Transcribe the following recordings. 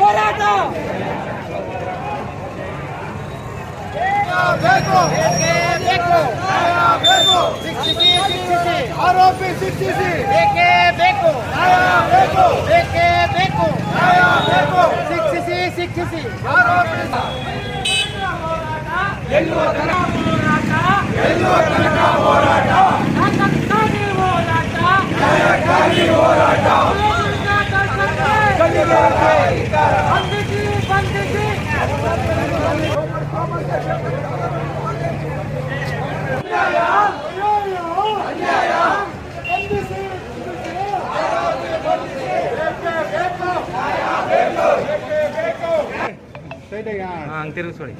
ಹೋರಾಟ ಆರೋಪಿ ಶಿಕ್ಷಿಸಿ ಬೇಕೇ ಬೇಕು ಬೇಕು ಬೇಕೇ ಬೇಕು ಶಿಕ್ಷಿಸಿ ಶಿಕ್ಷಿಸಿ ಹಂಗೆ ತಿರುಗಿಸ್ಕೊಳ್ಳಿ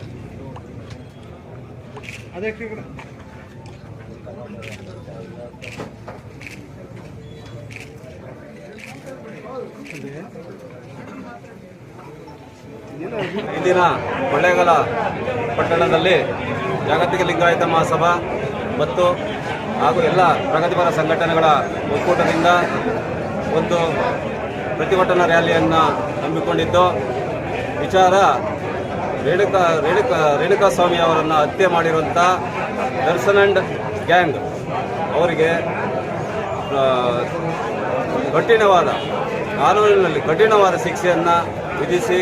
ಇಂದಿನ ಕೊಳ್ಳೇಗಾಲ ಪಟ್ಟಣದಲ್ಲಿ ಜಾಗತಿಕ ಲಿಂಗಾಯತ ಮಹಾಸಭಾ ಮತ್ತು ಹಾಗೂ ಎಲ್ಲ ಪ್ರಗತಿಪರ ಸಂಘಟನೆಗಳ ಒಕ್ಕೂಟದಿಂದ ಒಂದು ಪ್ರತಿಭಟನಾ ರ್ಯಾಲಿಯನ್ನು ಹಮ್ಮಿಕೊಂಡಿದ್ದು. ವಿಚಾರ ರೇಣುಕಾ ರೇಣುಕಾ ರೇಣುಕಾ ಸ್ವಾಮಿ ಅವರನ್ನು ಹತ್ಯೆ ಮಾಡಿರುವಂಥ ದರ್ಶನ್ ಅಂಡ್ ಗ್ಯಾಂಗ್ ಅವರಿಗೆ ಕಠಿಣವಾದ ಕಾನೂನಿನಲ್ಲಿ ಕಠಿಣವಾದ ಶಿಕ್ಷೆಯನ್ನು ವಿಧಿಸಿ,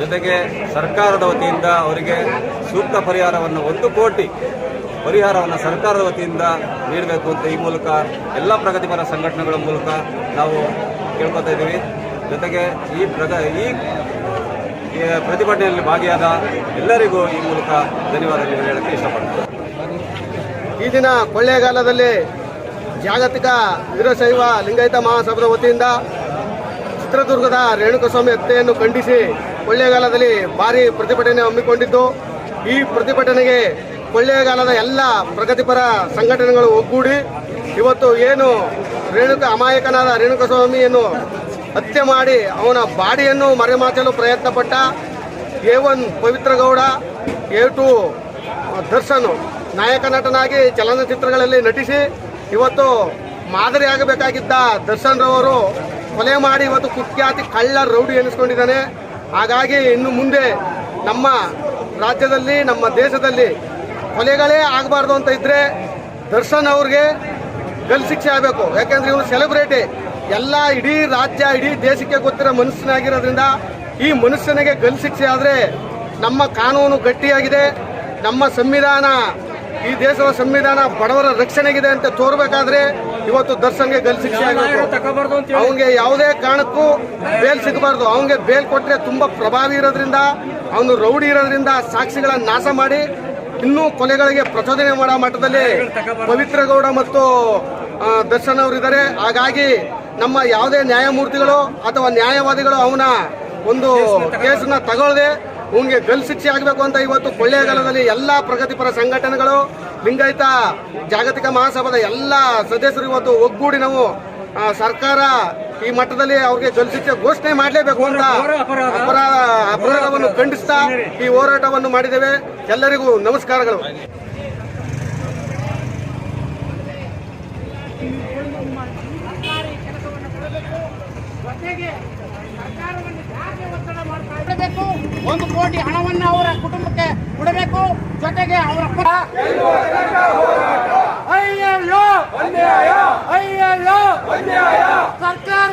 ಜೊತೆಗೆ ಸರ್ಕಾರದ ವತಿಯಿಂದ ಅವರಿಗೆ ಸೂಕ್ತ ಪರಿಹಾರವನ್ನು ಒಂದು ಕೋಟಿ ಪರಿಹಾರವನ್ನು ಸರ್ಕಾರದ ವತಿಯಿಂದ ನೀಡಬೇಕು ಅಂತ ಈ ಮೂಲಕ ಎಲ್ಲ ಪ್ರಗತಿಪರ ಸಂಘಟನೆಗಳ ಮೂಲಕ ನಾವು ಕೇಳ್ಕೊತಾ ಇದ್ದೀವಿ. ಜೊತೆಗೆ ಈ ಪ್ರಗ, ಈ ಪ್ರತಿಭಟನೆಯಲ್ಲಿ ಭಾಗಿಯಾದ ಎಲ್ಲರಿಗೂ ಈ ಮೂಲಕ ಧನ್ಯವಾದಗಳು ಹೇಳಕ್ಕೆ ಇಷ್ಟಪಡ್ತೀನಿ. ಈ ದಿನ ಕೊಳ್ಳೇಗಾಲದಲ್ಲಿ ಜಾಗತಿಕ ವೀರಶೈವ ಲಿಂಗಾಯತ ಮಹಾಸಭದ ವತಿಯಿಂದ ಚಿತ್ರದುರ್ಗದ ರೇಣುಕಸ್ವಾಮಿ ಹತ್ಯೆಯನ್ನು ಖಂಡಿಸಿ ಕೊಳ್ಳೇಗಾಲದಲ್ಲಿ ಭಾರಿ ಪ್ರತಿಭಟನೆ ಹಮ್ಮಿಕೊಂಡಿದ್ದು, ಈ ಪ್ರತಿಭಟನೆಗೆ ಕೊಳ್ಳೇಗಾಲದ ಎಲ್ಲ ಪ್ರಗತಿಪರ ಸಂಘಟನೆಗಳು ಒಗ್ಗೂಡಿ ಇವತ್ತು ಏನು ರೇಣುಕ ಅಮಾಯಕನಾದ ರೇಣುಕಸ್ವಾಮಿಯನ್ನು ಹತ್ಯೆ ಮಾಡಿ ಅವನ ಬಾಡಿಯನ್ನು ಮರೆಮಾಚಲು ಪ್ರಯತ್ನಪಟ್ಟ A one Pavithra Gowda A two Darshan ನಾಯಕ ನಟನಾಗಿ ಚಲನಚಿತ್ರಗಳಲ್ಲಿ ನಟಿಸಿ ಇವತ್ತು ಮಾದರಿಯಾಗಬೇಕಾಗಿದ್ದ ದರ್ಶನ್ ರವರು ಕೊಲೆ ಮಾಡಿ ಇವತ್ತು ಕುಖ್ಯಾತಿ ಕಳ್ಳ ರೌಡಿ ಎನಿಸ್ಕೊಂಡಿದ್ದಾನೆ. ಹಾಗಾಗಿ ಇನ್ನು ಮುಂದೆ ನಮ್ಮ ರಾಜ್ಯದಲ್ಲಿ, ನಮ್ಮ ದೇಶದಲ್ಲಿ ಕೊಲೆಗಳೇ ಆಗಬಾರ್ದು ಅಂತ ಇದ್ರೆ ದರ್ಶನ್ ಅವ್ರಿಗೆ ಗಲ್ ಶಿಕ್ಷೆ ಆಗಬೇಕು. ಯಾಕೆಂದ್ರೆ ಇವನು ಸೆಲೆಬ್ರಿಟಿ ಎಲ್ಲ ಇಡೀ ರಾಜ್ಯ ಇಡೀ ದೇಶಕ್ಕೆ ಗೊತ್ತಿರೋ ಮನುಷ್ಯನಾಗಿರೋದ್ರಿಂದ ಈ ಮನುಷ್ಯನಿಗೆ ಗಲ್ ಶಿಕ್ಷೆ ಆದರೆ ನಮ್ಮ ಕಾನೂನು ಗಟ್ಟಿಯಾಗಿದೆ. ನಮ್ಮ ಸಂವಿಧಾನ ಈ ದೇಶದ ಸಂವಿಧಾನ ಬಡವರ ರಕ್ಷಣೆಗಿದೆ ಅಂತ ತೋರ್ಬೇಕಾದ್ರೆ ಇವತ್ತು ದರ್ಶನ್ಗೆ ಗಲ್ ಶಿಕ್ಷೆ ಆಗಬೇಕು. ಅವನಿಗೆ ಯಾವುದೇ ಕಾರಣಕ್ಕೂ ಬೇಲ್ ಸಿಗಬಾರ್ದು. ಅವನಿಗೆ ಬೇಲ್ ಕೊಟ್ಟರೆ ತುಂಬ ಪ್ರಭಾವಿ ಇರೋದ್ರಿಂದ ಅವನು ರೌಡಿ ಇರೋದ್ರಿಂದ ಸಾಕ್ಷಿಗಳನ್ನು ನಾಶ ಮಾಡಿ ಇನ್ನೂ ಕೊಲೆಗಳಿಗೆ ಪ್ರಚೋದನೆ ಮಾಡೋ ಮಟ್ಟದಲ್ಲಿ ಪವಿತ್ರ ಗೌಡ ಮತ್ತು ದರ್ಶನ್ ಅವರಿದ್ದಾರೆ. ಹಾಗಾಗಿ ನಮ್ಮ ಯಾವುದೇ ನ್ಯಾಯಮೂರ್ತಿಗಳು ಅಥವಾ ನ್ಯಾಯವಾದಿಗಳು ಅವನ ಒಂದು ಕೇಸನ್ನ ತಗೊಳ್ಳದೆ ಅವನಿಗೆ ಗಲ್ ಶಿಕ್ಷೆ ಆಗಬೇಕು ಅಂತ ಇವತ್ತು ಕೊಳ್ಳೇಗಾಲದಲ್ಲಿ ಎಲ್ಲ ಪ್ರಗತಿಪರ ಸಂಘಟನೆಗಳು, ಲಿಂಗಾಯತ, ಜಾಗತಿಕ ಮಹಾಸಭಾದ ಎಲ್ಲ ಸದಸ್ಯರು ಇವತ್ತು ಒಗ್ಗೂಡಿ ನಾವು ಸರ್ಕಾರ ಈ ಮಟ್ಟದಲ್ಲಿ ಅವ್ರಿಗೆ ಗಲ್ ಶಿಕ್ಷೆ ಘೋಷಣೆ ಮಾಡಲೇಬೇಕು ಅಂತ ಅಪರಾಧ ಅಪರಾಧವನ್ನು ಖಂಡಿಸ್ತಾ ಈ ಹೋರಾಟವನ್ನು ಮಾಡಿದ್ದೇವೆ. ಎಲ್ಲರಿಗೂ ನಮಸ್ಕಾರಗಳು. ಜೊತೆಗೆ ಸರ್ಕಾರವನ್ನು ಯಾಕೆ ಒತ್ತಡ ಮಾಡ್ತಾ ಇಡಬೇಕು ಒಂದು ಕೋಟಿ ಹಣವನ್ನು ಅವರ ಕುಟುಂಬಕ್ಕೆ ಕೊಡಬೇಕು. ಜೊತೆಗೆ ಅವರ ಸರ್ಕಾರ